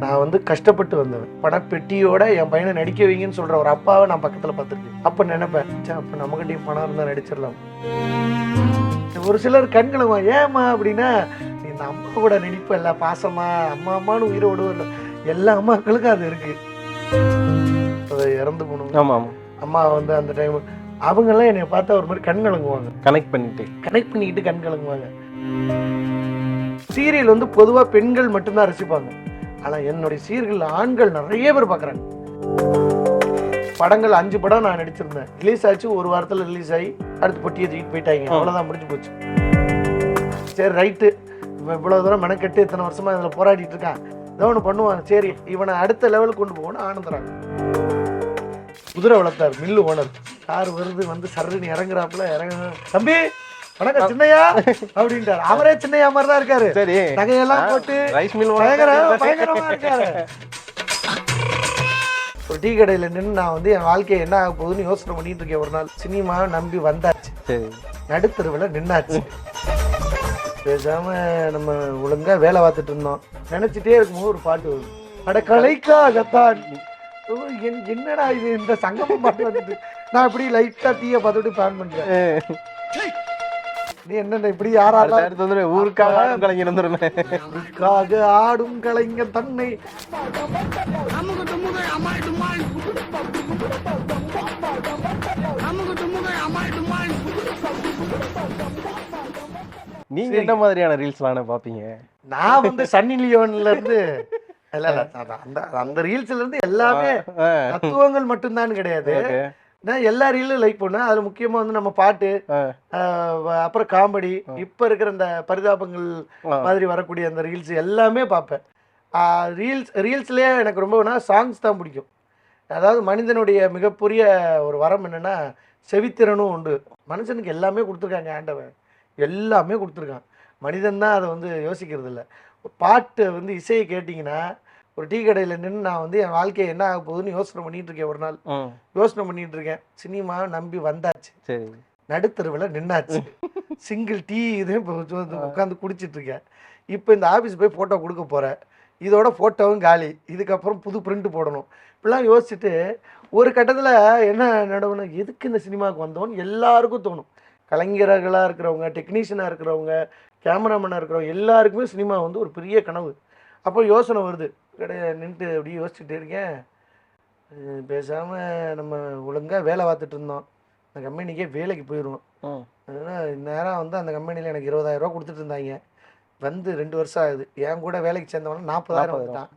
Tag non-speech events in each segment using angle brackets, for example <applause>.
நான் வந்து கஷ்டப்பட்டு வந்தவன். பணப்பெட்டியோட என் பையனை நடிக்க வைங்கன்னு சொல்ற ஒரு அப்பாவை நான் பக்கத்துல பார்த்துருக்கேன். அப்ப நினைப்பேன் அப்ப நம்மகிட்டயும் பணம் இருந்தா நடிச்சிடலாம். ஒரு சிலர் கண்களமா ஏமா அப்படின்னா நீ இந்த அம்மா கூட நடிப்பல்ல பாசமா அம்மா அம்மான்னு உயிரை விடுவல்ல எல்லா அம்மாக்களுக்கும் அது இருக்கு. அது இறந்து போகணும். ஆமா ஆமா. அம்மா வந்து அந்த டைம் அவங்கெல்லாம் என்னை பார்த்தா ஒரு மாதிரி கண் கலங்குவாங்க. கனெக்ட் பண்ணிட்டு. கனெக்ட் பண்ணிக்கிட்டு கண் கலங்குவாங்க. சீரியல் வந்து பொதுவாக பெண்கள் மட்டும்தான் ரசிப்பாங்க. ஆனால் என்னுடைய சீரியல் ஆண்கள் நிறைய பேர் பார்க்குறாங்க. படங்கள் அஞ்சு படம் நான் நடிச்சிருந்தேன். ரிலீஸ் ஆச்சு ஒரு வாரத்தில் ரிலீஸ் ஆகி அடுத்து பொட்டியை தூக்கிட்டு போயிட்டாங்க. அவ்வளோதான் முடிஞ்சு போச்சு. சரி ரைட்டு. இவ்வளோ தூரம் மெனக்கெட்டு இத்தனை வருஷமா இதில் போராடிட்டு இருக்கான். ஏதோ ஒன்று பண்ணுவான். சரி இவனை அடுத்த லெவலுக்கு கொண்டு போகணும் ஆனந்தராங்க குதிரை வளர்த்தார் மில்லு ஓனர். கார் வருது வந்து சர்ருன்னு இறங்குறாப்புல இறங்க தம்பி! வணக்கம் சின்னையா அப்படின்ட்டார் அவரே சின்னையா மாதிரி தான் இருக்காரு. சரி. நகையெல்லாம் போட்டு ரைஸ் மில் பயங்கரமா இருக்காரு. ஒரு டீ கடையில நின்று நான் வந்து என் வாழ்க்கை என்ன ஆக போகுதுன்னு யோசனை பண்ணிட்டு இருக்கேன். ஒரு நாள் சினிமா நம்பி வந்தாச்சு. நடுத்தருவில் நின்னாச்சு. பேசாம நம்ம ஒழுங்கா வேலை பார்த்துட்டு இருந்தோம். நினைச்சிட்டே இருக்கும்போது ஒரு பாட்டு வருது. அட கலைக்காகத்தான். என்னடா இது? இந்த சங்கமம் பாட்டு வந்துட்டு நான் இப்படி லைட்டா டீயை பார்த்துட்டு பிளான் பண்றேன். நீ என்னென்ன இப்படி யாரா அடுத்து அடுத்து வந்து ஊருக்காக ஆடும் கலைஞர் ஊருக்காக ஆடும் கலைஞர் தன்னை. நீங்க என்ன மாதிரியான ரீல்ஸ்லாம் பாப்பீங்க? நான் வந்து சன்னி லியோன்ல இருந்து இல்ல இல்ல அதான் அந்த அந்த ரீல்ஸ்ல இருந்து எல்லாமே தத்துவங்கள் மட்டும்தான் கிடையாது. நான் எல்லா ரீலும் லைக் பண்ணேன் அதுல முக்கியமா வந்து நம்ம பாட்டு அப்புறம் காமெடி இப்ப இருக்கிற இந்த பரிதாபங்கள். மாதிரி வரக்கூடிய அந்த ரீல்ஸ் எல்லாமே பார்ப்பேன். ரீல்ஸ் ரீல்ஸ்லயே எனக்கு ரொம்ப சாங்ஸ் தான் பிடிக்கும். அதாவது மனிதனுடைய மிகப்பெரிய ஒரு வரம் என்னன்னா செவித்திறனும் உண்டு. மனுஷனுக்கு எல்லாமே கொடுத்துருக்காங்க ஆண்டவன். எல்லாமே கொடுத்துருக்கான். மனிதன் தான் அதை வந்து யோசிக்கிறது இல்லை பாட்டு வந்து இசையை கேட்டிங்கன்னா ஒரு டீ கடையில் நின்று நான் வந்து என் வாழ்க்கை என்ன ஆக போகுதுன்னு யோசனை பண்ணிட்டு இருக்கேன் ஒரு நாள். யோசனை பண்ணிட்டு இருக்கேன். சினிமா நம்பி வந்தாச்சு. சரி. நடுத்தருவில் நின்னாச்சு. <laughs> சிங்கிள் டீ இதே உட்காந்து குடிச்சிட்டு இருக்கேன். இப்போ இந்த ஆஃபீஸ் போய் ஃபோட்டோ கொடுக்க போகிறேன் இதோட ஃபோட்டோவும் காலி. இதுக்கப்புறம் புது பிரிண்ட் போடணும். இப்படிலாம் யோசிச்சுட்டு ஒரு கட்டத்தில் என்ன நடவணும் எதுக்கு இந்த சினிமாவுக்கு வந்தோம்னு எல்லாருக்கும் தோணும். கலைஞர்களாக இருக்கிறவங்க டெக்னீஷியனாக இருக்கிறவங்க கேமராமேனாக இருக்கிறவங்க எல்லாருக்குமே சினிமா வந்து ஒரு பெரிய கனவு. அப்போ யோசனை வருது. கிடையாது நின்றுட்டு அப்படியே யோசிச்சுட்டே இருக்கேன் பேசாமல் நம்ம ஒழுங்காக வேலை பார்த்துட்டு இருந்தோம் அந்த கம்பெனிக்கே வேலைக்கு போயிடுவோம் அதனால் நேரம் வந்து அந்த கம்பெனியில் எனக்கு இருபதாயிரம் ரூபா கொடுத்துட்டு இருந்தாங்க வந்து ரெண்டு வருஷம் ஆகுது என் கூட வேலைக்கு சேர்ந்தவன நாற்பதாயிரம் வந்துட்டான்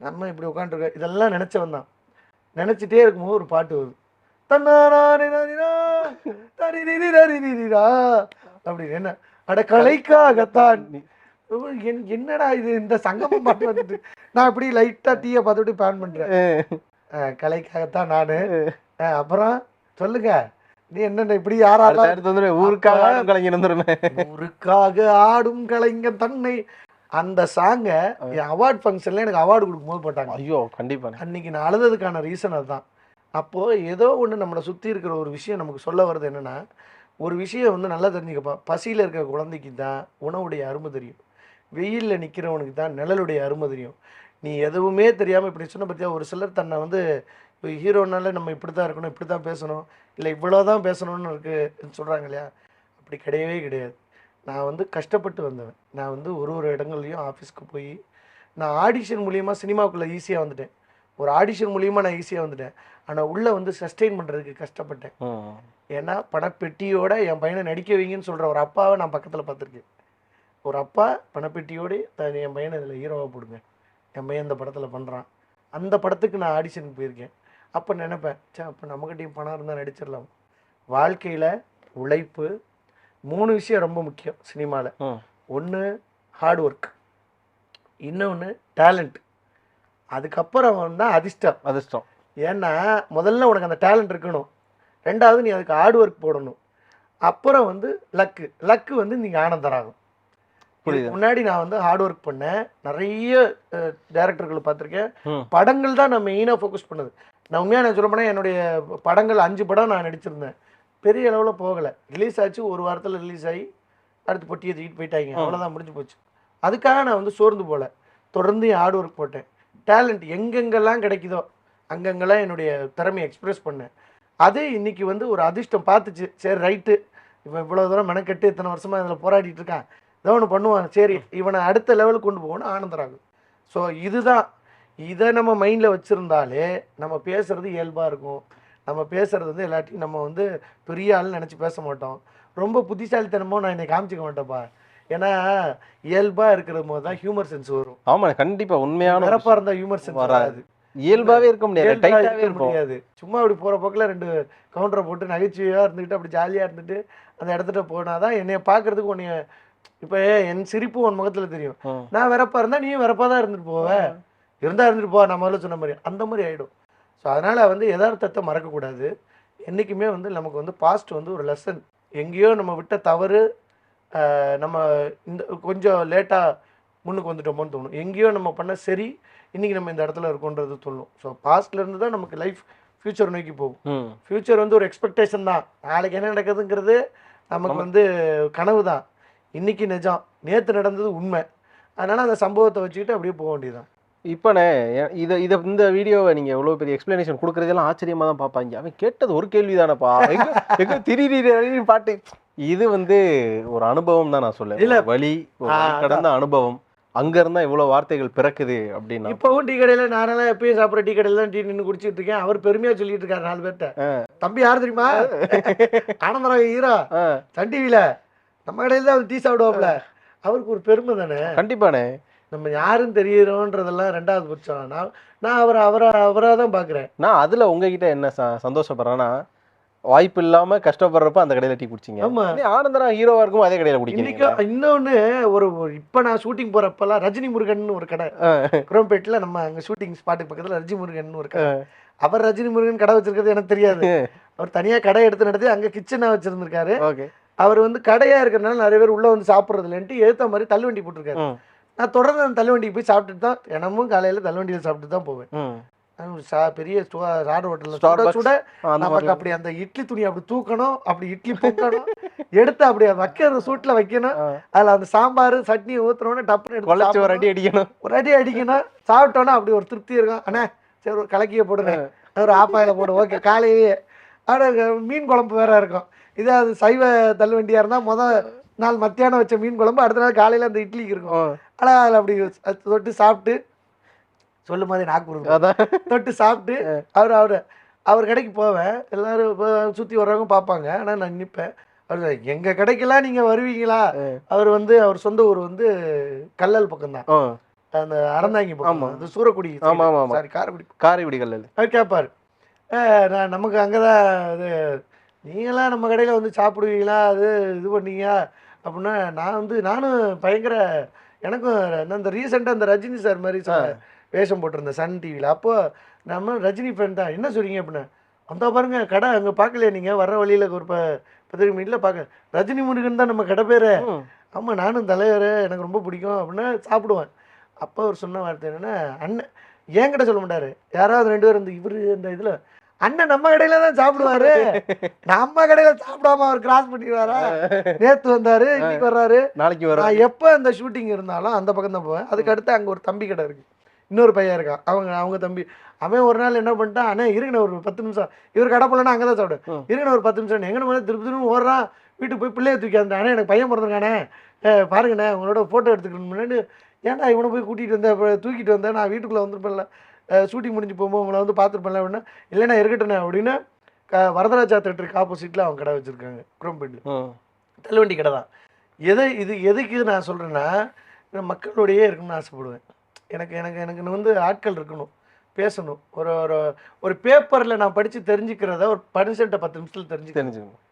நம்ம இப்படி உட்காந்துருக்க இதெல்லாம் நினச்சவன் தான் நினச்சிட்டே இருக்கும்போது ஒரு பாட்டு வருது. அப்படின்னு என்ன அட கலைக்காகத்தான் என்னடா இது? இந்த சங்கமம் பாட்டு வந்துட்டு. நான் இப்படி லைட்டா டீயை பார்த்துட்டு பிளான் பண்றேன். அஹ், கலைக்காகத்தான் நானு. அப்புறம் சொல்லுங்க. நீ என்னென்ன இப்படி வந்து ஊருக்காக ஆடும் கலைஞர் வந்துருமே. ஊருக்காக ஆடும் கலைஞர் தன்னை. அந்த சாங்க அவார்ட் ஃபங்க்ஷன்ல எனக்கு அவார்டு கொடுக்கும்போது போட்டாங்க. ஐயோ கண்டிப்பா. அன்னைக்கு நான் அழுததுக்கான ரீசன் அதுதான். அப்போ ஏதோ ஒன்று நம்மளை சுற்றி இருக்கிற ஒரு விஷயம் நமக்கு சொல்ல வருது என்னன்னா ஒரு விஷயம் வந்து நல்லா தெரிஞ்சுக்கப்பா. பசியில் இருக்கிற குழந்தைக்கு தான் உணவுடைய அருமை தெரியும். வெயிலில் நிற்கிறவனுக்கு தான் நிழலுடைய அருமை தெரியும். நீ எதுவுமே தெரியாமல் இப்படி சொன்ன பற்றியா ஒரு சிலர் தன்னை வந்து இப்போ ஹீரோனால நம்ம இப்படி தான் இருக்கணும் இப்படி தான் பேசணும் இல்லை இவ்வளோ தான் பேசணும்னு இருக்கு சொல்கிறாங்க இல்லையா? அப்படி கிடையவே கிடையாது. நான் வந்து கஷ்டப்பட்டு வந்தவன். நான் வந்து ஒரு ஒரு இடங்கள்லையும் ஆஃபீஸ்க்கு போய் நான் ஆடிஷன் மூலியமாக சினிமாவுக்குள்ளே ஈஸியாக வந்துட்டேன். ஒரு ஆடிஷன் மூலியமாக நான் ஈஸியாக வந்துட்டேன். ஆனால் உள்ளே வந்து சஸ்டெயின் பண்ணுறதுக்கு கஷ்டப்பட்டேன். ஏன்னா பணப்பெட்டியோட என் பையனை நடிக்க வைங்கன்னு சொல்கிற ஒரு அப்பாவை நான் பக்கத்தில் பார்த்துருக்கேன். ஒரு அப்பா பணப்பெட்டியோடு த- என் பையனை இதில் ஹீரோவாக போடுங்க. என் பையன் இந்த படத்தில் பண்ணுறான். அந்த படத்துக்கு நான் ஆடிஷனுக்கு போயிருக்கேன். அப்போ நினைப்பேன் சே அப்போ நம்மகிட்டயும் பணம் இருந்தால் நடிச்சிடலாம். வாழ்க்கையில் உழைப்பு மூணு விஷயம் ரொம்ப முக்கியம் சினிமாவில். ஒன்று ஹார்ட் ஒர்க் இன்னொன்று டேலண்ட் அதுக்கப்புறம் தான் அதிர்ஷ்டம். அதிர்ஷ்டம். ஏன்னா முதல்ல உனக்கு அந்த டேலண்ட் இருக்கணும். ரெண்டாவது நீ அதுக்கு ஹார்ட் ஒர்க் போடணும். அப்புறம் வந்து லக்கு லக்கு வந்து நீங்கள் ஆனந்தராகும். முன்னாடி நான் வந்து ஹார்ட் ஒர்க் பண்ணேன். நிறைய டேரக்டர்கள் பார்த்துருக்கேன். படங்கள் தான் நான் மெயினாக ஃபோக்கஸ் பண்ணது. நான் உண்மையாக நான் சொல்ல போனால் என்னுடைய படங்கள் அஞ்சு படம் நான் நடிச்சிருந்தேன். பெரிய அளவில் போகலை. ரிலீஸ் ஆச்சு ஒரு வாரத்தில் ரிலீஸ் ஆகி அடுத்து பொட்டியை தூக்கிட்டு போயிட்டாங்க. அவ்வளோதான் முடிஞ்சு போச்சு. அதுக்காக நான் வந்து சோர்ந்து போகல தொடர்ந்து என் ஹார்ட் ஒர்க் போட்டேன். டேலண்ட் எங்கெங்கெல்லாம் கிடைக்குதோ அங்கங்கெல்லாம் என்னுடைய திறமையை எக்ஸ்பிரஸ் பண்ணேன். அது இன்னைக்கு வந்து ஒரு அதிர்ஷ்டம் பார்த்துச்சு. சரி ரைட்டு இவன் இவ்வளோ தூரம் மெனக்கெட்டு இத்தனை வருஷமாக இதில் போராடிட்டு இருக்கான். ஏதோ ஒன்று பண்ணுவான். சரி இவனை அடுத்த லெவலுக்கு கொண்டு போகணும் ஆனந்தராகும் ஸோ இதுதான். இதை நம்ம மைண்டில் வச்சுருந்தாலே நம்ம பேசுறது இயல்பாக இருக்கும். நம்ம பேசுறது வந்து எல்லாத்தையும் நம்ம வந்து பெரிய ஆள்னு நினச்சி பேச மாட்டோம். ரொம்ப புத்திசாலித்தனமோ நான் என்னை காமிச்சிக்க மாட்டேன்ப்பா ஏன்னா இயல்பாக இருக்கிற போது தான் ஹியூமர் சென்ஸ் வரும். ஆமா கண்டிப்பா உண்மையான நிரப்பா இருந்தா ஹியூமர் சென்ஸ் வராது. இயல்பாவே இருக்க முடியாது. டைட்டாவே இருக்க முடியாது. சும்மா அப்படி போற போக்கில் ரெண்டு கவுண்டரை போட்டு நகைச்சுவையா இருந்துட்டு அப்படி ஜாலியா இருந்துட்டு அந்த இடத்துல போனாதான் என்னைய பார்க்கறதுக்கு உன்னைய இப்போ என் சிரிப்பு உன் முகத்துல தெரியும். நான் வெறப்பா இருந்தா நீயும் வெறப்பா தான் இருந்துட்டு போவ. இருந்தா இருந்துட்டு போ நான் முதல்ல சொன்ன மாதிரி. அந்த மாதிரி ஆயிடும். ஸோ அதனால வந்து யதார்த்தத்தை மறக்கக்கூடாது என்றைக்குமே வந்து நமக்கு வந்து பாஸ்ட் வந்து ஒரு லெசன் எங்கேயோ நம்ம விட்ட தவறு நம்ம இந்த கொஞ்சம் லேட்டாக முன்னுக்கு வந்துட்டோமோன்னு தோணும். எங்கேயோ நம்ம பண்ண சரி இன்னைக்கு நம்ம இந்த இடத்துல இருக்கோன்றது தோணும். ஸோ பாஸ்ட்ல இருந்து தான் நமக்கு லைஃப் ஃப்யூச்சர் நோக்கி போகும். ஃப்யூச்சர் வந்து ஒரு எக்ஸ்பெக்டேஷன் தான். நாளைக்கு என்ன நடக்குதுங்கிறது நமக்கு வந்து கனவு தான். இன்னைக்கு நிஜம். நேற்று நடந்தது உண்மை. அதனால அந்த சம்பவத்தை வச்சுக்கிட்டு அப்படியே போக வேண்டியதுதான். இப்பண்ணே இத இத இந்த வீடியோவை நீங்க எவ்வளவு பெரிய எக்ஸ்பிளனேஷன் கொடுக்கறதெல்லாம் ஆச்சரியமா தான் பார்ப்பாங்க. அவன் கேட்டது ஒரு கேள்விதானப்பா. எங்க எங்க திடீர் பாட்டு. இது வந்து ஒரு அனுபவம் தான் நான் சொல்ல இல்ல. வழி கடந்த அனுபவம். அங்க இருந்தா இவ்வளவு வார்த்தைகள் பிறக்குது அப்படின்னா. இப்போவும் டீ கடையில் நானெல்லாம் எப்பயும் சாப்பிட்ற டீ கடையில் தான் டீ நின்று குடிச்சிட்டு இருக்கேன். அவர் பெருமையா சொல்லிட்டு இருக்காரு நாலு பேர்ட்ட. தம்பி யார் தெரியுமா? ஆனந்தராக ஹீரோ. சன் டிவியில் நம்ம கடையில் தான் அவர் டீ சாப்பிடுவாப்ல அவருக்கு ஒரு பெருமை தானே? கண்டிப்பாண்ணே நம்ம யாருன்னு தெரியுறோன்றதெல்லாம் ரெண்டாவது பட்சம். நான் நான் அவரை அவரை அவராக தான் பார்க்குறேன் நான் அதுல உங்ககிட்ட என்ன ச- சந்தோஷப்படுறேன்னா வாய்ப்பு இல்லாம கஷ்டப்படுறப்ப அந்த கடையில டீ குடிச்சீங்க. ஆமா. இதே ஆனந்தரா ஹீரோவா இருக்கும் அதே கடையில குடிக்கிறீங்க. இன்னொன்று ஒரு இப்ப நான் ஷூட்டிங் போறப்பெல்லாம் ரஜினி முருகன் ஒரு கடை. குரோம்பேட்டில் நம்ம அங்க ஷூட்டிங் ஸ்பாட்டுக்கு பக்கத்துல ரஜினி முருகன் ஒரு கடை. அவர் ரஜினி முருகன் கடை வச்சிருக்கிறது எனக்கு தெரியாது. <laughs> அவர் தனியா கடை எடுத்து நடத்தி அங்க கிச்சனா வச்சிருந்திருக்காரு. ஓகே. அவர் வந்து கடையா இருக்கிறனால நிறைய பேர் உள்ள வந்து சாப்பிட்றது இல்லைன்ட்டு ஏத்த மாதிரி தள்ளுவண்டி போட்டிருக்காரு. நான் தொடர்ந்து அந்த தள்ளுவண்டிக்கு போய் சாப்பிட்டுட்டு தான் தினமும் காலையில தள்ளுவண்டியில் சாப்பிட்டு தான் போவேன். பெரிய சாடு ஹோட்டலில் சுட. சுட நமக்கு அப்படி அந்த இட்லி துணி அப்படி தூக்கணும் அப்படி இட்லி பொங்கணும் எடுத்து அப்படி வைக்கிற சூட்ல வைக்கணும். அதுல அந்த சாம்பார் சட்னி ஊத்துறோன்னு டப்புன்னு எடுத்து ஒரு. அடி அடிக்கணும். ஒரு அடி அடிக்கணும். சாப்பிட்டோன்னா அப்படி ஒரு திருப்தி இருக்கும். அண்ணா சரி ஒரு கலக்கிய போடுங்க. ஒரு ஆப்பாயில போடு ஓகே காலையிலேயே. ஆனால் மீன் குழம்பு வேற இருக்கும். இதே அது சைவ தள்ளுவண்டியா இருந்தா முத நாள் மத்தியானம் வச்ச மீன் குழம்பு அடுத்த நாள் காலையில அந்த இட்லிக்கு இருக்கும். ஆனால் அதில் அப்படி தொட்டு சாப்பிட்டு சொல்லும் போதே நாக்கு அதான். தொட்டு சாப்பிட்டு அவர் அவர் அவர் கடைக்கு போவேன். எல்லாரும் இப்போ சுற்றி வர்றவங்க பார்ப்பாங்க. ஆனால் நான் நிற்பேன் அவர் எங்கள் கடைக்கெல்லாம் நீங்கள் வருவீங்களா? அவர் வந்து அவர் சொந்த ஊர் வந்து கல்லல் பக்கம்தான். அந்த அறந்தாங்கி பக்கம். ஆமா. அது சூரக்குடி ஆமா, ஆமா, ஆமா. சாரி காரைக்குடி. காரைக்குடி கல்லல். அவர் கேட்பார் நான் நமக்கு அங்கே தான் இது நீங்களாம் நம்ம கடையில் வந்து சாப்பிடுவீங்களா? அது இது பண்ணீங்க. அப்படின்னா நான் வந்து நானும் பயங்கர எனக்கும் இந்த ரீசெண்டாக இந்த ரஜினி சார் மாதிரி வேஷம் போட்டிருந்தேன் சன் டிவியில் அப்போ நம்ம ரஜினி ஃபேன் தான். என்ன சொல்றீங்க அப்படின்னா அந்த பாருங்க கடை அங்கே பார்க்கலையா நீங்கள் வர்ற வழியில் ஒரு ப பத்திரிகை மீட்டில் பார்க்க ரஜினி முருகன் தான் நம்ம கடை பேர். ஆமாம் நானும் தலைவர். எனக்கு ரொம்ப பிடிக்கும். அப்படின்னா சாப்பிடுவேன். அப்போ அவர் சொன்ன வார்த்தை என்னன்னா அண்ணன் என் கடை சொல்ல மாட்டாரு. யாராவது ரெண்டு பேரும் இந்த இவரு இந்த இதில் அண்ணன் நம்ம கடையில தான் சாப்பிடுவாரு. <laughs> நம்ம கடையில சாப்பிடாம அவர் கிராஸ் பண்ணிடுவாரா? <laughs> நேத்து வந்தாரு இன்னைக்கு வர்றாரு. நாளைக்கு நான் எப்போ அந்த ஷூட்டிங் இருந்தாலும் அந்த பக்கம் தான் போவேன். அதுக்கு அடுத்து அங்கே ஒரு தம்பி கடை இருக்கு. இன்னொரு பையன் இருக்கான். அவங்க அவங்க தம்பி. அவன் ஒரு நாள் என்ன பண்ணிட்டான்? அண்ணே இருங்கண்ணே ஒரு பத்து நிமிஷம். இவர் கடை போலன்னா அங்கே தான் சாப்பிடு ம். இருங்கண்ணே ஒரு பத்து நிமிஷம். எங்கே மேலே திருப்பி திரும்ப ஓடுறான். வீட்டுக்கு போய் பிள்ளைய தூக்கி அந்த அண்ணே எனக்கு பையன் பிறந்திருக்கானே. பாருங்கண்ணே உங்களோட ஃபோட்டோ எடுத்துக்கணும்னு ஏன்டா இவனை போய் கூட்டிகிட்டு வந்தேன் தூக்கிட்டு வந்தேன் நான் வீட்டுக்குள்ளே வந்திருப்பேன்ல. ஷூட்டிங் முடிஞ்சு போகும்போது உங்களை வந்து பார்த்துருப்பேன்ல அப்படின்னா இல்லைண்ணா இருக்கட்டுண்ணே அப்படின்னு க வரதராஜா தேட்டருக்கு ஆப்போசிட்டில் அவங்க கடை வச்சுருக்காங்க குரோம்பேட்டில். தள்ளுவண்டி கடை தான். எதை இது எதுக்கு நான் சொல்கிறேன்னா மக்களோடையே இருக்கணும்னு ஆசைப்படுவேன். எனக்கு எனக்கு எனக்கு வந்து ஆட்கள் இருக்கணும் பேசணும். ஒரு ஒரு ஒரு பேப்பரில் நான் படித்து தெரிஞ்சுக்கிறத ஒரு பனிஷன்ட்ட பத்து நிமிஷத்தில் தெரிஞ்சுக்கிறேன் தெரிஞ்சுக்கணும்.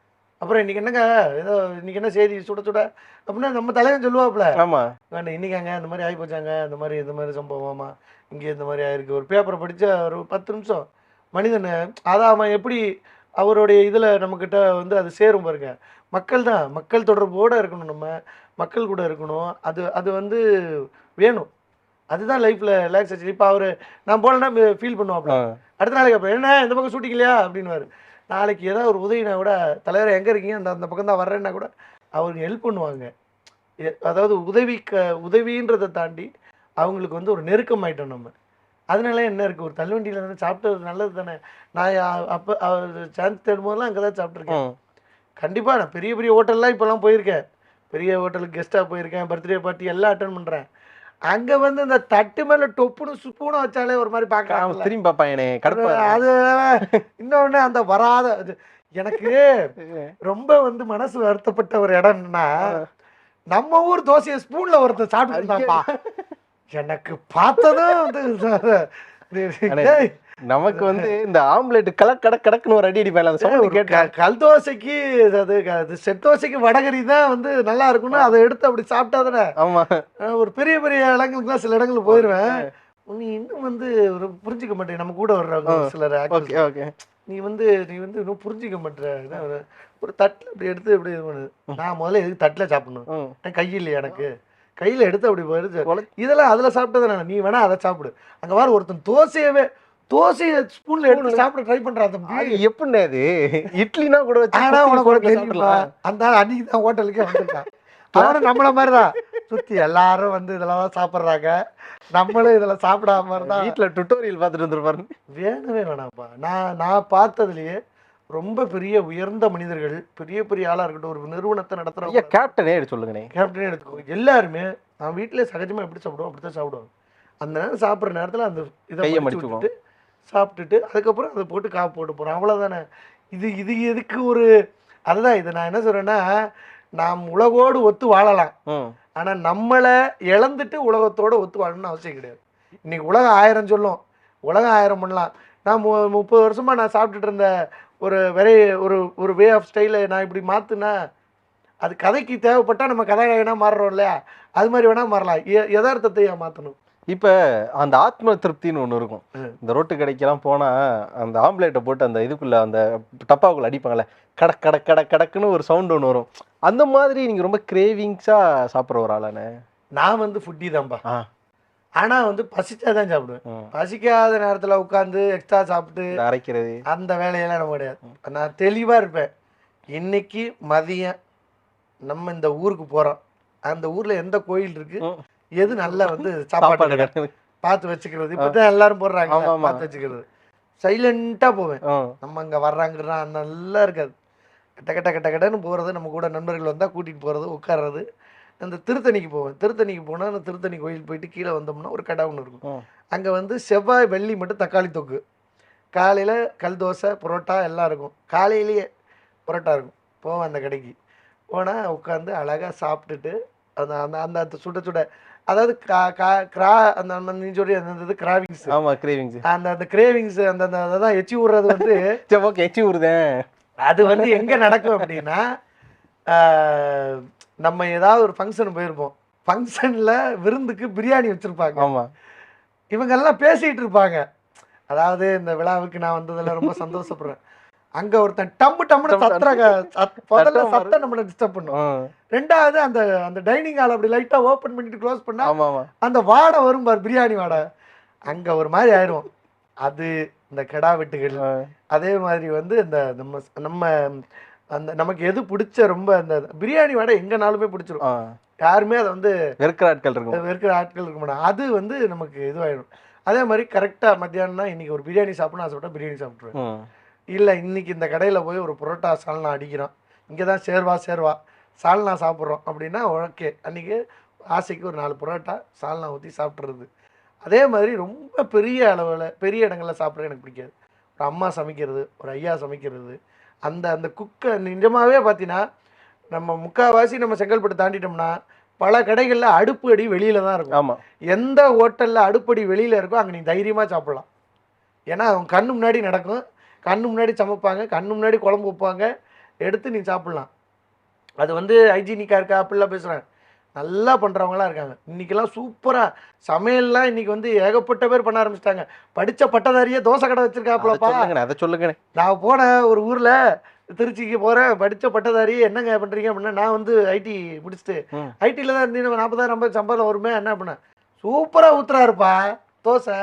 அப்புறம் இன்னைக்கு என்னங்க? ஏதோ இன்னைக்கு என்ன செய்தி? சுட சுட. அப்படின்னா நம்ம தலைவன் சொல்லுவாப்புல. ஆமா. வேண்டாம் இன்னைக்காங்க இந்த மாதிரி ஆகி போச்சாங்க. இந்த மாதிரி இந்த மாதிரி சம்பவமா. இங்கே இந்த மாதிரி ஆயிருக்கு. ஒரு பேப்பரை படிச்சா ஒரு பத்து நிமிஷம். மனிதன் அதான் அவன் எப்படி அவருடைய இதில் நம்மக்கிட்ட வந்து அது சேரும் பாருங்க. மக்கள் தான். மக்கள் தொடர்போடு இருக்கணும் நம்ம. மக்கள் கூட இருக்கணும். அது அது வந்து வேணும். அதுதான் லைஃப்பில் ரிலாக்ஸேஷன் இப்போ அவர் நான் போனேன்னா ஃபீல் பண்ணுவாப்ல. அடுத்த நாளைக்கு அப்போ என்ன? இந்த பக்கம் ஷூட்டிங் இல்லையா? அப்படின்னுவாரு. நாளைக்கு ஏதாவது ஒரு உதவினா கூட தலைவர் எங்கே இருக்கீங்க? அந்த அந்த பக்கம் தான் வர்றேன்னா கூட அவருக்கு ஹெல்ப் பண்ணுவாங்க. அதாவது உதவி க உதவின்றதை தாண்டி அவங்களுக்கு வந்து ஒரு நெருக்கம் ஆயிட்டோம் நம்ம. அதனால என்ன இருக்குது ஒரு தள்ளுவண்டியில் தானே சாப்பிட்டது நல்லது தானே. நான் அப்போ சான்ஸ் தேடும்போதெல்லாம் அங்கே தான் சாப்பிட்ருக்கேன். கண்டிப்பாக நான் பெரிய பெரிய ஹோட்டல்லாம் இப்போலாம் போயிருக்கேன். பெரிய ஹோட்டலுக்கு கெஸ்ட்டாக போயிருக்கேன் பர்த்டே பார்ட்டி எல்லாம் அட்டன் பண்ணுறேன் அங்கே வந்து இந்த தட்டு மேலே டொப்புன்னு சுப்புன்னு வச்சாலே ஒரு மாதிரி பார்க்கலாம் திரும்பி பார்ப்பான் என்னை கடுப்பா. அது இன்னொன்று அந்த வராத எனக்கு ரொம்ப வந்து மனசு வருத்தப்பட்ட ஒரு இடம்னா நம்ம ஊர் தோசையை ஸ்பூன்ல ஒருத்தர் சாப்பிட்டு இருந்தாப்பா எனக்கு பார்த்ததும் வந்து நமக்கு வந்து இந்த ஆம்லெட் கலக் கடக் கடக்குன்னு ஒரு அடி அடிப்பேன் அந்த சவுண்ட் கேட்டா. கல் தோசைக்கு அது அது செட் தோசைக்கு வடகரி தான் வந்து நல்லா இருக்கும்னு அதை எடுத்து அப்படி சாப்பிட்டா தானே? ஆமா. நான் ஒரு பெரிய பெரிய இடங்களுக்குலாம் சில இடங்களுக்கு போயிடுவேன் நீ இன்னும் வந்து ஒரு புரிஞ்சுக்க மாட்டேன். நம்ம கூட வர்றவங்க ஒரு சிலர். Okay okay. நீ வந்து நீ வந்து இன்னும் புரிஞ்சுக்க மாட்டேற. ஒரு தட்டில் அப்படி எடுத்து அப்படி இது பண்ணுது நான் முதல்ல எதுக்கு தட்டில் சாப்பிடணும்? ம். என் கை இல்லையா எனக்கு? கையில் எடுத்து அப்படி உல- இதெல்லாம் அதில் சாப்பிட்டது நீ வேணா அதை சாப்பிடு. அங்கே வர ஒருத்தன் தோசையவே தோசையை ஸ்பூனில் எடுத்து சாப்பிட ட்ரை பண்ணுறான் தம்பி. அது எப்படிண்ணே அது? இட்லினா கூட வச்சு ஆனா உனக்கு தெரியுமா சாப்பிடலாம். அந்த அன்னைக்கு தான் ஹோட்டலுக்கே வந்திருக்கான் அவனும் நம்மள மாதிரி தான் சுற்றி எல்லாரும் வந்து இதெல்லாம் தான் சாப்பிட்றாங்க. நம்மளும் இதில் சாப்பிடாம இருந்தா வீட்ல டுட்டோரியல் பார்த்துட்டு வந்துருப்பாரு. வேணவே வேணாம்ப்பா. நான் நான் பார்த்ததுலயே ரொம்ப பெரிய உயர்ந்த மனிதர்கள் பெரிய பெரிய ஆளா இருக்கட்டும் ஒரு நிறுவனத்தை ஐயா நடத்துறவங்க கேப்டனே சொல்லுங்கண்ணே. கேப்டனே எடுத்துக்கோ. எல்லாருமே நான் வீட்டிலே சகஜமா எப்படி சாப்பிடுவோம் அப்படி தான் சாப்பிடுவோம் அந்த நேரம் சாப்பிட்ற நேரத்துல அந்த இதை கையை சாப்பிட்டுட்டு அதுக்கப்புறம் அதை போட்டு காப்பு போட்டு போறோம். அவ்வளவுதானே. இது இது எதுக்கு ஒரு அதுதான் இது. நான் என்ன சொல்றேன்னா நாம் உலகோடு ஒத்து வாழலாம். ம் ஆனா நம்மளை இழந்துட்டு உலகத்தோட ஒத்து வாழணும்னு அவசியம் கிடையாது. இன்னைக்கு உலகம் ஆயிரம் சொல்லும். உலகம் ஆயிரம் பண்ணலாம். நான் மு முப்பது வருஷமா நான் சாப்பிட்டுட்டு இருந்த ஒரு வெரை ஒரு ஒரு வே ஆஃப் ஸ்டைலை நான் இப்படி மாத்துனா அது கதைக்கு தேவைப்பட்டா நம்ம கதாநாயகனா மாறுறோம் இல்லையா? அது மாதிரி வேணா மாறலாம். எ- யதார்த்தத்தை ஏன் மாத்தணும். இப்ப அந்த ஆத்ம திருப்தின்னு ஒண்ணு இருக்கும். இந்த ரோட்டு கடைக்கெல்லாம் போனா அந்த ஆம்லேட்டை போட்டு அந்த இதுக்குள்ள அந்த டப்பாக்குள்ள அடிப்பாங்கல்ல கடக் கடக் கடக் கடக்குன்னு ஒரு சவுண்ட் ஒன்று வரும். அந்த மாதிரி நீங்க ரொம்ப கிரேவிங்ஸா சாப்பிட்ற ஒரு ஆளானே? நான் வந்து ஃபுட்டி தான்ப்பா ஆ. ஆனா வந்து பசிச்சா தான் சாப்பிடுவேன். பசிக்காத நேரத்துல உட்காந்து எக்ஸ்ட்ரா சாப்பிட்டு அரைக்கிறது. அந்த வேலையெல்லாம் நம்ம கிடையாது. நான் தெளிவாக இருப்பேன். இன்னைக்கு மதியம் நம்ம இந்த ஊருக்கு போகிறோம் அந்த ஊரில் எந்த கோயில் இருக்கு? ம். எது நல்லா வந்து சாப்பாடு. பார்த்து வச்சுக்கிறது. இப்போ தான் எல்லாரும் போடுறாங்க. பார்த்து வச்சுக்கிறது. சைலண்ட்டாக போவேன். நம்ம அங்கே வர்றாங்கன்னா நல்லா இருக்காது. கட்ட கட்ட கட்ட கட்டன்னு போகிறது நம்ம கூட நண்பர்கள் வந்தால் கூட்டிகிட்டு போகிறது உட்கார்றது. அந்த திருத்தணிக்கு போவேன். திருத்தணிக்கு போனால் அந்த திருத்தணி கோயில் போயிட்டு கீழே வந்தோம்னா ஒரு கடை ஒன்று இருக்கும். அங்கே வந்து செவ்வாய் வெள்ளி மட்டும் தக்காளி தொக்கு. காலையில் கல் தோசை புரோட்டா எல்லாம் இருக்கும். காலையிலேயே புரோட்டா இருக்கும். போவேன் அந்த கடைக்கு. போனால் உட்காந்து அழகாக சாப்பிட்டுட்டு அந்த அந்த அந்த சுட சுட அதாவது கிரா அந்த நீ சொல்லி அந்த கிராவிங்ஸ் ஆமா கிரேவிங்ஸ் அந்த அந்த கிரேவிங்ஸ் அந்த அந்த அதான் எச்சி விடுறது வந்து <laughs> சரி ஓகே எச்சி ஊறுதேன் அது வந்து எங்கே நடக்கும் அப்படின்னா நம்ம ஏதாவது ஒரு ஃபங்க்ஷன் போயிருப்போம். ஃபங்க்ஷனில் விருந்துக்கு பிரியாணி வச்சுருப்பாங்க. ஆமா. இவங்கெல்லாம் பேசிகிட்டு இருப்பாங்க. அதாவது இந்த விழாவுக்கு நான் வந்ததில் ரொம்ப சந்தோஷப்படுறேன். அங்கே ஒருத்தன் டம்மு டம்முன்னு சத்துறாங்க சத்- முதல்ல சத்தம் நம்மளை டிஸ்டர்ப் பண்ணும். ரெண்டாவது அந்த அந்த டைனிங் ஹால் அப்படி லைட்டாக ஓப்பன் பண்ணிட்டு க்ளோஸ் பண்ணா அந்த வாடை வரும் பார் பிரியாணி வாடை. அங்கே ஒரு மாதிரி ஆயிடும் அது இந்த கெடா வெட்டுகள். அதே மாதிரி வந்து இந்த நம்ம நம்ம அந்த நமக்கு எது பிடிச்ச ரொம்ப அந்த பிரியாணி வடை எங்கனாலுமே பிடிச்சிரும். யாருமே அதை வந்து வெறுக்கிற ஆட்கள் இருக்கும். இருக்கிற ஆட்கள் இருக்க மாட்டாங்க. அது வந்து நமக்கு இதுவாயிடும் அதே மாதிரி கரெக்டாக மத்தியானம்னா இன்னைக்கு ஒரு பிரியாணி சாப்பிடணும் ஆசைப்பட்டா பிரியாணி சாப்பிட்ருவேன். இல்லை இன்னைக்கு இந்த கடையில் போய் ஒரு புரோட்டா சால்னா அடிக்கிறோம் இங்கே தான் சேர்வா சேர்வா சால்னா சாப்பிட்றோம் அப்படின்னா ஓகே. அன்றைக்கி ஆசைக்கு ஒரு நாலு புரோட்டா சால்னா ஊற்றி சாப்பிட்றது அதே மாதிரி ரொம்ப பெரிய அளவில் பெரிய இடங்களில் சாப்பிட்றது எனக்கு பிடிக்காது. ஒரு அம்மா சமைக்கிறது ஒரு ஐயா சமைக்கிறது அந்த அந்த குக்கை நிஜமாகவே பார்த்தீங்கன்னா நம்ம முக்கால்வாசி நம்ம செங்கல்பட்டு தாண்டிட்டோம்னா பல கடைகளில் அடுப்பு அடி வெளியில தான் இருக்கும். ஆமா. எந்த ஹோட்டலில் அடுப்படி வெளியில் இருக்கோ அங்கே நீ தைரியமாக சாப்பிடலாம். ஏன்னா அவங்க கண்ணு முன்னாடி நடக்கும். கண்ணு முன்னாடி சமைப்பாங்க கண்ணு முன்னாடி குழம்பு வைப்பாங்க. எடுத்து நீ சாப்பிட்லாம். அது வந்து ஹைஜீனிக்காக இருக்கா? அப்படிலாம் பேசுகிறேன் நல்லா பண்ணுறவங்களாம் இருக்காங்க. இன்றைக்கெல்லாம் சூப்பராக சமையல்லாம் இன்றைக்கி வந்து ஏகப்பட்ட பேர் பண்ண ஆரம்பிச்சிட்டாங்க. படித்த பட்டதாரியே தோசை கடை வச்சுருக்காப்புலப்பா. அதை சொல்லுங்கண்ணே நான் போனேன் ஒரு ஊரில் திருச்சிக்கு போகிறேன் படித்த பட்டதாரி என்னங்க பண்ணுறீங்க அப்படின்னா நான் வந்து ஐடி முடிச்சுட்டு. ஐடியில் தான் இருந்து நாற்பதாயிரம் ஐம்பது சம்பளம் வருமே என்ன பண்ணேன் சூப்பராக ஊத்துறாருப்பா தோசை.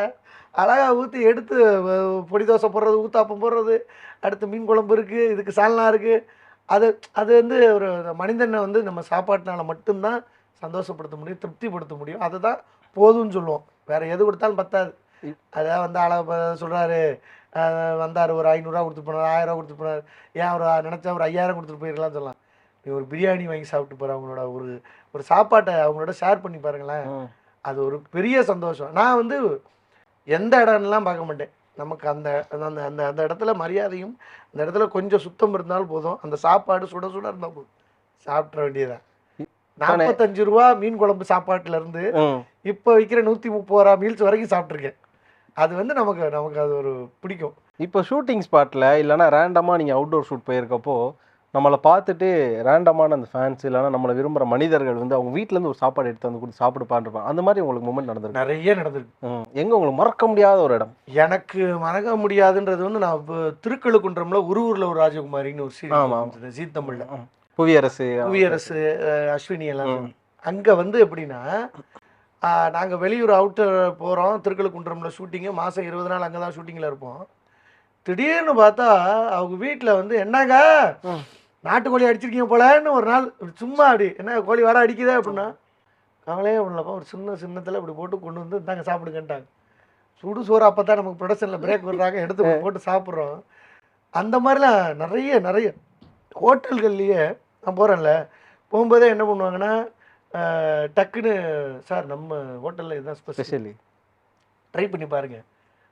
அழகாக ஊற்றி எடுத்து பொடி தோசை போடுறது ஊத்தாப்பம் போடுறது அடுத்து மீன் குழம்பு இருக்குது இதுக்கு சால்னா இருக்குது அது அது வந்து ஒரு மனிதனை வந்து நம்ம சாப்பாட்டினால மட்டும்தான் சந்தோஷப்படுத்த முடியும் திருப்திப்படுத்த முடியும். அதை தான் போதும்னு சொல்லுவோம். வேறு எது கொடுத்தாலும் பத்தாது. அதான் வந்து ஆள சொல்கிறாரு வந்தார் ஒரு ஐநூறுரூவா கொடுத்து போனார் ஆயிரம் ரூபா கொடுத்து போனார். ஏன் ஒரு நினச்சா ஒரு ஐயாயிரம் கொடுத்துட்டு போயிருக்கலாம் சொல்லலாம். நீ ஒரு பிரியாணி வாங்கி சாப்பிட்டு போகிற அவங்களோட ஒரு ஒரு சாப்பாட்டை அவங்களோட ஷேர் பண்ணி பாருங்களேன். அது ஒரு பெரிய சந்தோஷம். நான் வந்து எந்த இடம்லாம் பார்க்க மாட்டேன். நமக்கு அந்த அந்த அந்த அந்த இடத்துல மரியாதையும் அந்த இடத்துல கொஞ்சம் சுத்தம் இருந்தாலும் போதும். அந்த சாப்பாடு சுட சுட இருந்தால் போதும். சாப்பிட்ற வேண்டியதான் நாற்பத்தஞ்சு ரூபா மீன் குழம்பு சாப்பாட்டுல இருந்து. இப்போ விற்கிற நூற்றி முப்பது ரூபா மீல்ஸ் வரைக்கும் சாப்பிட்ருக்கேன் அது வந்து நமக்கு நமக்கு அது ஒரு பிடிக்கும். இப்போ ஷூட்டிங் ஸ்பாட்ல இல்லைன்னா ரேண்டமாக நீங்கள் அவுட்டோர் ஷூட் போயிருக்கப்போ நம்மளை பார்த்துட்டு ரேண்டமான அந்த ஃபேன்ஸ் இல்லைன்னா நம்மளை விரும்புகிற மனிதர்கள் வந்து அவங்க வீட்ல இருந்து ஒரு சாப்பாடு எடுத்து வந்து கொடுத்து சாப்பிடுப்பான்னு இருப்பாங்க அந்த மாதிரி உங்களுக்கு மூமெண்ட் நடந்திருக்கு நிறைய நடந்திருக்கு. எங்க உங்களுக்கு மறக்க முடியாத ஒரு இடம் எனக்கு மறக்க முடியாதுன்றது வந்து நான் திருக்கழுக்குன்றம்ல உருவூர்ல ஒரு ராஜகுமாரின்னு ஒரு. சீரியல் ஜீ தமிழ்ல. புவியரசு புவியரசு அஸ்வினி எல்லாம். அங்க வந்து எப்படின்னா ஆஹ், நாங்க வெளியூர் அவுட்டர் போறோம் திருக்கழுக்குன்றம்ல ஷூட்டிங்கு மாசம் இருபது நாள் அங்கதான் ஷூட்டிங்ல இருப்போம் திடீர்னு பார்த்தா அவங்க வீட்ல வந்து என்னங்க. நாட்டுக்கோழி அடிச்சிருக்கீங்க போலன்னு ஒரு நாள் சும்மா அப்படி என்ன கோழி வர அடிக்குதே அப்படின்னா கவலையே பண்ணலப்பா ஒரு சின்ன சின்னத்தில் இப்படி போட்டு கொண்டு வந்து இந்தாங்க சாப்பிடுங்கன்ட்டாங்க. சுடு சோறு அப்போ தான் நமக்கு ப்ரொடக்ஷனில் பிரேக் விடுறாங்க எடுத்து போட்டு சாப்பிட்றோம். அந்த மாதிரிலாம் நிறைய நிறைய ஹோட்டல்கள்லேயே நான் போகிறேன்ல போகும்போதே என்ன பண்ணுவாங்கன்னா டக்குன்னு சார் நம்ம ஹோட்டலில் இதுதான் ஸ்பெஷல் ட்ரை பண்ணி பாருங்க.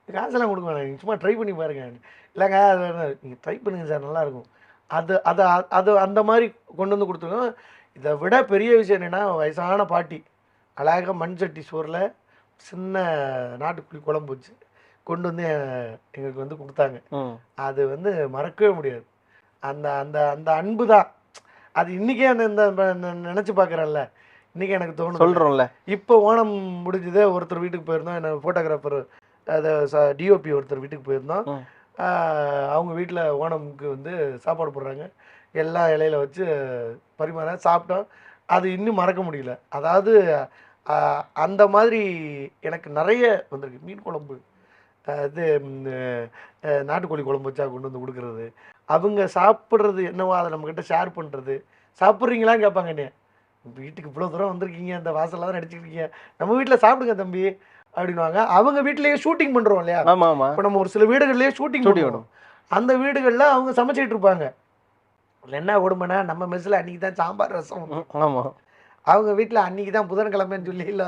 காசெல்லாம் கொடுக்க வேணாம் சும்மா ட்ரை பண்ணி பாருங்க. இல்லைங்க அது நீங்கள் ட்ரை பண்ணுங்க சார் நல்லாயிருக்கும் அது அது அது அந்த மாதிரி கொண்டு வந்து கொடுத்துருக்கோம். இதை விட பெரிய விஷயம் என்னென்னா வயசான பாட்டி அழகாக மண் சட்டி சோறில் சின்ன நாட்டுக்குழி குழம்பு வச்சு கொண்டு வந்து எங்களுக்கு வந்து கொடுத்தாங்க. அது வந்து மறக்கவே முடியாது. அந்த அந்த அந்த அன்பு தான். அது இன்றைக்கே அந்த இந்த நினச்சி பார்க்குறேன்ல இன்றைக்கி எனக்கு தோணுது. சொல்றோம்ல. இப்போ ஓணம் முடிஞ்சது ஒருத்தர் வீட்டுக்கு போயிருந்தோம் என்ன ஃபோட்டோகிராஃபர் அது டிஓபி ஒருத்தர் வீட்டுக்கு போயிருந்தோம். அவங்க வீட்டில் ஓணமுக்கு வந்து சாப்பாடு போடுறாங்க. எல்லா இலையில வச்சு பரிமாற சாப்பிட்டோம். அது இன்னும் மறக்க முடியல. அதாவது அந்த மாதிரி எனக்கு நிறைய வந்திருக்கு. மீன் குழம்பு இது நாட்டுக்கோழி குழம்பு வச்சா கொண்டு வந்து கொடுக்குறது. அவங்க சாப்பிட்றது என்னவோ அதை நம்மக்கிட்ட ஷேர் பண்ணுறது சாப்பிட்றீங்களான்னு கேட்பாங்க என்ன வீட்டுக்கு இவ்வளோ தூரம் வந்திருக்கீங்க. அந்த வாசல்லாம் தான் நடிச்சிருக்கீங்க நம்ம வீட்டில் சாப்பிடுங்க தம்பி. அப்படின்னுவாங்க. அவங்க வீட்டிலேயே ஷூட்டிங் பண்ணுறோம் இல்லையா? ஆமா ஆமா. இப்போ நம்ம ஒரு சில வீடுகள்லேயே ஷூட்டிங் பண்ணுவோம். அந்த வீடுகளில் அவங்க சமைச்சிட்டு இருப்பாங்க. என்ன கொடுமைனா நம்ம மெஸ்ஸில் அன்றைக்கி தான் சாம்பார் ரசம். ம், ஆமா. அவங்க வீட்டில் அன்றைக்கி தான் புதன்கிழமைன்னு சொல்லி இல்லை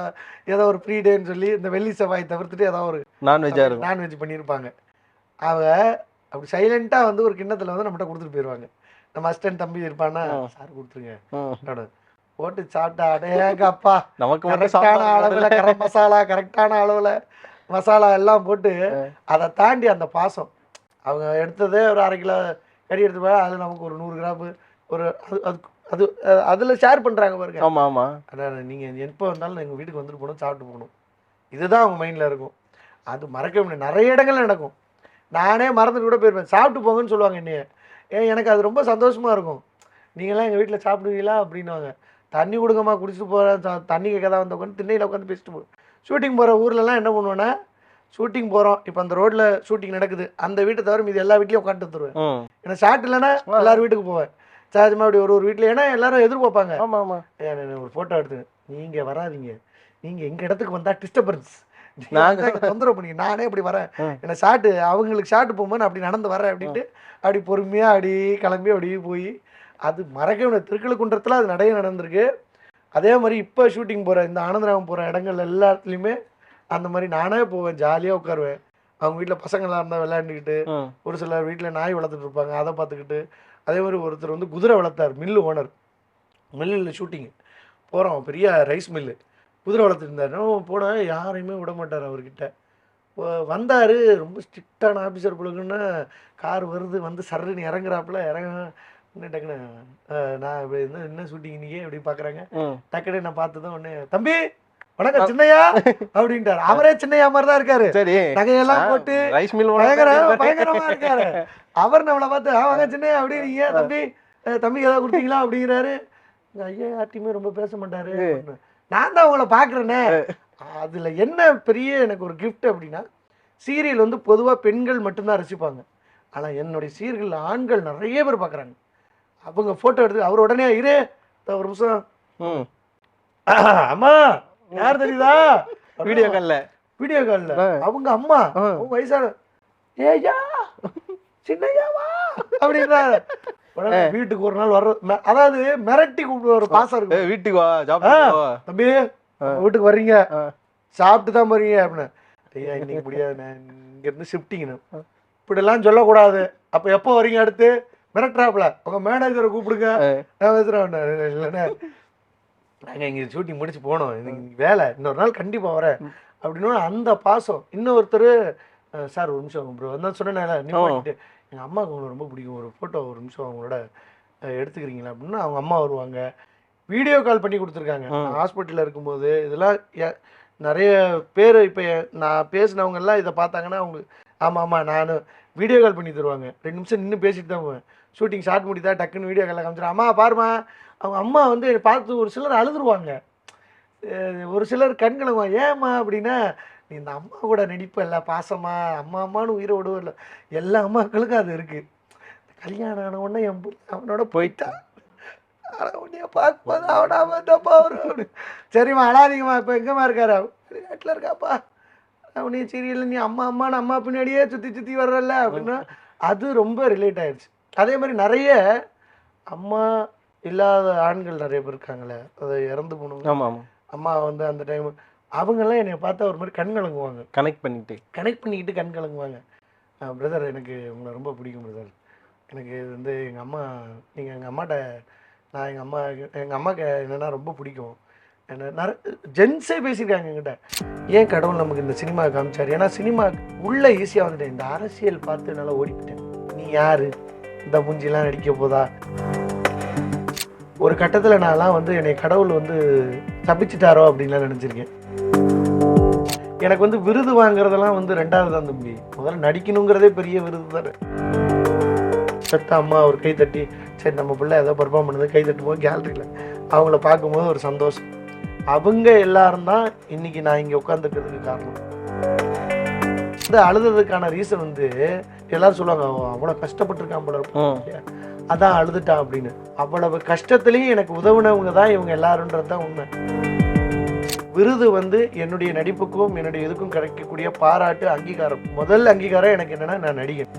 ஏதோ ஒரு ஃப்ரீ டேன்னு சொல்லி இந்த வெள்ளி செவ்வாய் தவிர்த்துட்டு ஏதோ ஒரு நான்வெஜ்ஜா இருக்கும். நான்வெஜ் பண்ணியிருப்பாங்க அவங்க அப்படி சைலண்ட்டாக வந்து ஒரு கிண்ணத்தில் வந்து நம்மகிட்ட கொடுத்துட்டு போயிடுவாங்க நம்ம அசிஸ்டன்ட் தம்பி இருப்பான்னா. சார் கொடுத்துருங்க. போட்டு சாப்பிட்டா அடேங்க அப்பா நமக்கு கரெக்டான அளவுல கரம் மசாலா கரெக்டான அளவுல மசாலா எல்லாம் போட்டு அதை தாண்டி அந்த பாசம். அவங்க எடுத்ததே ஒரு அரை கிலோ கறி எடுத்து போய் அதில் நமக்கு ஒரு நூறு கிராம் ஒரு அது அது அது அதில் ஷேர் பண்ணுறாங்க பாருங்க. ஆமா ஆமா. அதான் நீங்கள் எப்போ வந்தாலும் எங்கள் வீட்டுக்கு வந்துட்டு போகணும் சாப்பிட்டு போகணும். இதுதான் அவங்க மைண்டில் இருக்கும். அது மறக்க முடியாது. நிறைய இடங்கள்ல நடக்கும். நானே மறந்துட்டு கூட போயிருப்பேன். சாப்பிட்டு போங்கன்னு சொல்லுவாங்க என்னைய. ஏன் எனக்கு அது ரொம்ப சந்தோஷமாக இருக்கும். நீங்களாம் எங்கள் வீட்டில் சாப்பிடுவீங்களா? அப்படின்னுவாங்க. தண்ணி கொடுங்கம்மா குடிச்சிட்டு போகிறேன் தண்ணி கேட்க தான் வந்து உட்காந்து திண்ணையில் உட்காந்து பேசிட்டு போ. ஷூட்டிங் போகிற ஊர்லலாம் என்ன பண்ணுவேன்னா ஷூட்டிங் போகிறோம் இப்போ அந்த ரோட்டில் ஷூட்டிங் நடக்குது. அந்த வீட்டை தவிர மீது எல்லா வீட்லேயும் உட்காந்து வந்துருவேன் ம் ஏன்னா ஷார்ட் இல்லைன்னா எல்லாரும் வீட்டுக்கு போவேன். சகஜமாக அப்படி ஒரு ஒரு வீட்டில் ஏன்னா எல்லாரும் எதிர்பார்ப்பாங்க. ஆமா ஆமா. ஏன் நான் ஒரு ஃபோட்டோ எடுத்து நீங்கள் வராதீங்க. நீங்கள் எங்கள் இடத்துக்கு வந்தால் டிஸ்டர்பன்ஸ் நாங்க- நாங்கள் தொந்தரவு பண்ணி நானே அப்படி வரேன். என்ன ஷார்ட்டு அவங்களுக்கு ஷார்ட் போகும்போது நான் அப்படி நடந்து வரேன் அப்படின்ட்டு அப்படி பொறுமையாக அப்படி கிளம்பி அப்படியே போய் அது மறக்க திருக்கழுக்குன்றத்தில் அது நிறைய நடந்திருக்கு. அதே மாதிரி இப்போ ஷூட்டிங் போகிற இந்த ஆனந்தராமன் போகிற இடங்கள் எல்லாத்துலேயுமே அந்த மாதிரி நானே போவேன் ஜாலியாக உட்காருவேன். அவங்க வீட்டில் பசங்களாக இருந்தால் விளையாண்டுக்கிட்டு ஒரு சிலர் வீட்டில் நாய் வளர்த்துட்டு இருப்பாங்க அதை பார்த்துக்கிட்டு. அதே மாதிரி ஒருத்தர் வந்து குதிரை வளர்த்தார் மில்லு ஓனர் மில்லில் ஷூட்டிங் போகிறோம் பெரிய ரைஸ் மில்லு குதிரை வளர்த்துருந்தார். போனேன் யாரையுமே விட மாட்டார் அவர்கிட்ட. வந்தார் ரொம்ப ஸ்ட்ரிக்டான ஆஃபீஸர் பொழுதுன்னா கார் வருது வந்து சர்ன்னு இறங்குறாப்புல இறங்க என்ன டக்குன்னு நான் இப்படி என்ன என்ன ஷூட்டிங் நீங்க எப்படி பார்க்குறாங்க ம் டக்குன்னு நான் பார்த்ததும் உடனே தம்பி வணக்கம் சின்னையா? அப்படின்ட்டார். அவரே சின்னையா மாதிரி தான் இருக்காரு. சரி. நகையெல்லாம் போட்டு ரைஸ் மில் பயங்கர பயங்கரமா இருக்காரு. அவர் நம்மளை பார்த்து "ஆ, வாங்க சின்ன அப்படின்னீங்க தம்பி அஹ், தம்பி ஏதாவது கொடுத்தீங்களா? அப்படிங்கிறாரு. ஐயா யார்ட்டையுமே ரொம்ப பேச மாட்டாரு. அப்படின்னு. நான் தான் உங்களை பாக்குறேனே அதுல என்ன பெரிய எனக்கு ஒரு gift அப்படின்னா சீரியல் வந்து பொதுவா பெண்கள் மட்டும்தான் ரசிப்பாங்க. ஆனா என்னுடைய சீரியல் ஆண்கள் நிறைய பேர் பார்க்கறாங்க அவங்க போட்டோ எடுத்து அவர் உடனே இரு ஒரு நிமிஷம். அம்மா யார் தெரியுதா? வீடியோ கால்ல வீடியோ கால்ல. அவங்க அம்மா. அவங்க வயசான ஏயா சின்னையாவா அப்படின்றாங்க. உடனே வீட்டுக்கு ஒரு நாள் வர்ற அதாவது மிரட்டி கூப்பிட்டு ஒரு பாசம் ஏய், இருக்கும் வீட்டுக்கு வா தம்பி வீட்டுக்கு வர்றீங்க. சாப்பிட்டு தான் போறீங்க அப்படின்னு. ஐயா இன்னைக்கு முடியாது இங்க இருந்து ஷிஃப்டிங்னு இப்படிலாம் சொல்லக்கூடாது. அப்ப எப்போ வரீங்க அடுத்து? மிரட்டுறாப்புல. உங்க மேனேஜரை கூப்பிடுங்க. நான் பேசுறேன். இல்லைண்ணே நாங்கள் இங்கே ஷூட்டிங் முடிச்சு போனோம். இன்னைக்கு வேலை. இன்னொரு நாள் கண்டிப்பாக வரேன். அப்படின்னா அந்த பாசம். இன்னொருத்தர் சார் ஒரு நிமிஷம் ப்ரோ வந்தால் சொன்னேன் எங்கள் அம்மாவுக்கு உங்களை ரொம்ப பிடிக்கும். ஒரு ஃபோட்டோ ஒரு நிமிஷம் அவங்களோட எடுத்துக்கிறீங்களா? அப்படின்னா அவங்க அம்மா வருவாங்க. வீடியோ கால் பண்ணி கொடுத்துருக்காங்க. ஹாஸ்பிட்டலில் இருக்கும்போது இதெல்லாம் நிறைய பேர் இப்போ நான் பேசினவங்க எல்லாம் இதை பார்த்தாங்கன்னா அவங்க ஆமாம் ஆமாம் நான் வீடியோ கால் பண்ணி தருவாங்க. ரெண்டு நிமிஷம் நின்று பேசிட்டு தான் போவேன். ஷூட்டிங் ஸ்டார்ட் முடித்தா டக்குன்னு வீடியோ காலில் காமிச்சிடும். அம்மா பாருமா அவங்க அம்மா வந்து என்னை பார்த்து ஒரு சிலர் அழுதுருவாங்க. ஒரு சிலர் கண் கலங்குவாங்க. ஏம்மா அப்படின்னா நீ இந்த அம்மா கூட நடிப்பல்ல பாசமா? அம்மா அம்மான்னு உயிரை விடுவதில்ல எல்லா அம்மாக்களுக்கும் அது இருக்குது கல்யாணம் ஆன உடனே என் புள்ள அவனோட போயிட்டா. ஆனால் உன்னைய பார்க்கும்போது அவனா வந்தப்பா வரும் அப்படி சரிம்மா அழாதீங்கம்மா. இப்போ எங்கம்மா இருக்காரு? வெளிநாட்டில் இருக்காப்பா. அவனையும் சீரியல் நீ அம்மா அம்மான்னு அம்மா பின்னாடியே சுற்றி சுற்றி வர்றல்ல அப்படின்னா அது ரொம்ப ரிலேட் ஆயிடுச்சு அதே மாதிரி நிறைய அம்மா இல்லாத ஆண்கள் நிறைய பேர் இருக்காங்களே. அதை இறந்து போனவங்க. ஆமா ஆமா. அம்மா வந்து அந்த டைம் அவங்கெல்லாம் என்னை பார்த்தா ஒரு மாதிரி கண் கலங்குவாங்க. கனெக்ட் பண்ணிட்டு கனெக்ட் பண்ணிக்கிட்டு கண் கலங்குவாங்க. பிரதர் எனக்கு உங்களை ரொம்ப பிடிக்கும் பிரதர் எனக்கு இது வந்து எங்கள் அம்மா நீங்கள் எங்கள் அம்மாட்ட நான் எங்கள் அம்மா எங்கள் அம்மாக்கு என்னென்னா ரொம்ப பிடிக்கும். என்ன நிறைய ஜென்ஸே பேசியிருக்காங்க என்கிட்ட. ஏன் கடவுள் நமக்கு இந்த சினிமா காமிச்சார்? ஏன்னா சினிமா உள்ள ஈஸியாக வந்துட்டேன். இந்த அரசியல் பார்த்து நல்லா ஓடிவிட்டேன் நீ யாரு? இந்த மூஞ்சிலாம் நடிக்க போதா? ஒரு கட்டத்தில் நான்லாம் வந்து என்னை கடவுள் வந்து தப்பிச்சிட்டாரோ அப்படின்லாம் நினச்சிருக்கேன். எனக்கு வந்து விருது வாங்குறதெல்லாம் வந்து ரெண்டாவது தான் தம்பி. முதல்ல நடிக்கணுங்கிறதே பெரிய விருது தானே. செத்த அம்மா ஒரு கை தட்டி சரி நம்ம பிள்ளை ஏதோ பர்ஃபார்ம் பண்ணுது கை தட்டும் போது கேலரியில் அவங்கள பார்க்கும்போது ஒரு சந்தோஷம். அவங்க எல்லாரும் தான் இன்றைக்கி நான் இங்கே உட்காந்துருக்கிறதுக்கு காரணம். இந்த அழுததுக்கான ரீசன் வந்து எல்லாரும் சொல்லுவாங்க "அவன் அவ்வளோ கஷ்டப்பட்டிருக்கான் போல இருக்கும்." அதான் அழுதுட்டான் அப்படின்னு. அவ்வளவு கஷ்டத்துலேயும் எனக்கு உதவுனவங்க தான் இவங்க எல்லாருன்றது தான் உண்மை. விருது வந்து என்னுடைய நடிப்புக்கும் என்னுடைய இதுக்கும் கிடைக்கக்கூடிய பாராட்டு அங்கீகாரம். முதல் அங்கீகாரம் எனக்கு என்னன்னா நான் நடிகன்.